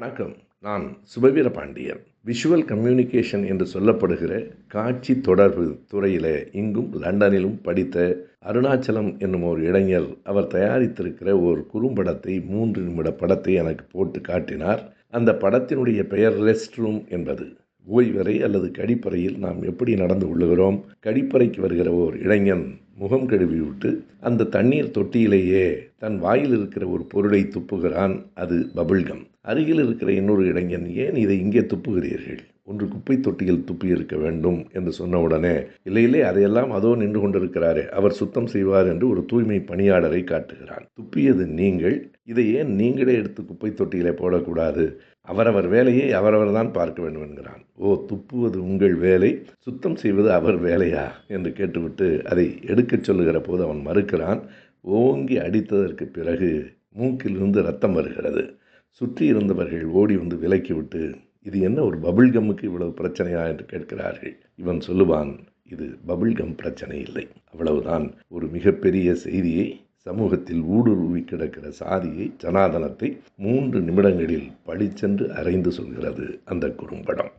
வணக்கம். நான் Subaveera Pandian. Visual communication என்று சொல்லப்படுகிற காட்சி தொடர்பு துறையில் இங்கும் லண்டனிலும் படித்த அருணாச்சலம் என்னும் ஒரு இளைஞர் அவர் தயாரித்திருக்கிற ஒரு குறும்படத்தை மூன்று நிமிட படத்தை எனக்கு போட்டு காட்டினார். அந்த படத்தினுடைய பெயர் ரெஸ்ட் ரூம் என்பது. ஓய்வறை அல்லது கழிப்பறையில் நாம் எப்படி நடந்து கொள்ளுகிறோம்? கழிப்பறைக்கு வருகிற ஓர் இளைஞன் முகம் கழுவிவிட்டு அந்த தண்ணீர் தொட்டியிலேயே தன் வாயில் இருக்கிற ஒரு பொருளை துப்புகிறான். அது பபிள்கம் அருகில் இருக்கிற இன்னொரு இளைஞன் ஏன் இதை இங்கே துப்புகிறீர்கள்? ஒன்று குப்பை தொட்டியில் துப்பி இருக்க வேண்டும் என்று சொன்ன உடனே இல்லை இல்லை அதையெல்லாம் அதோ நின்று கொண்டிருக்கிறாரே அவர் சுத்தம் செய்வார் என்று ஒரு தூய்மை பணியாளரை காட்டுகிறான். துப்பியது நீங்கள். இதை ஏன் நீங்களே எடுத்து குப்பை தொட்டியிலே போடக்கூடாது? அவரவர் வேலையை அவரவர் தான் பார்க்க வேண்டும் என்கிறான். ஓ துப்புவது உங்கள் வேலை சுத்தம் செய்வது அவர் வேலையா? என்று கேட்டுவிட்டு அதை எடுக்கச் சொல்லுகிற போது அவன் மறுக்கிறான் ஓங்கி அடித்ததற்கு பிறகு மூக்கிலிருந்து ரத்தம் வருகிறது. சுற்றி இருந்தவர்கள் ஓடி வந்து விலக்கிவிட்டு இது என்ன ஒரு பபிள் கம்முக்கு இவ்வளவு பிரச்சனையா? என்று கேட்கிறார்கள். இவன் சொல்லுவான் இது பபிள் கம் பிரச்சனை இல்லை. அவ்வளவுதான். ஒரு மிகப்பெரிய செய்தியை சமூகத்தில் ஊடுருவி கிடக்கிற சாதியை ஜனாதனத்தை மூன்று நிமிடங்களில் பழிச்சென்று அறைந்து சொல்கிறது அந்த குறும்படம்.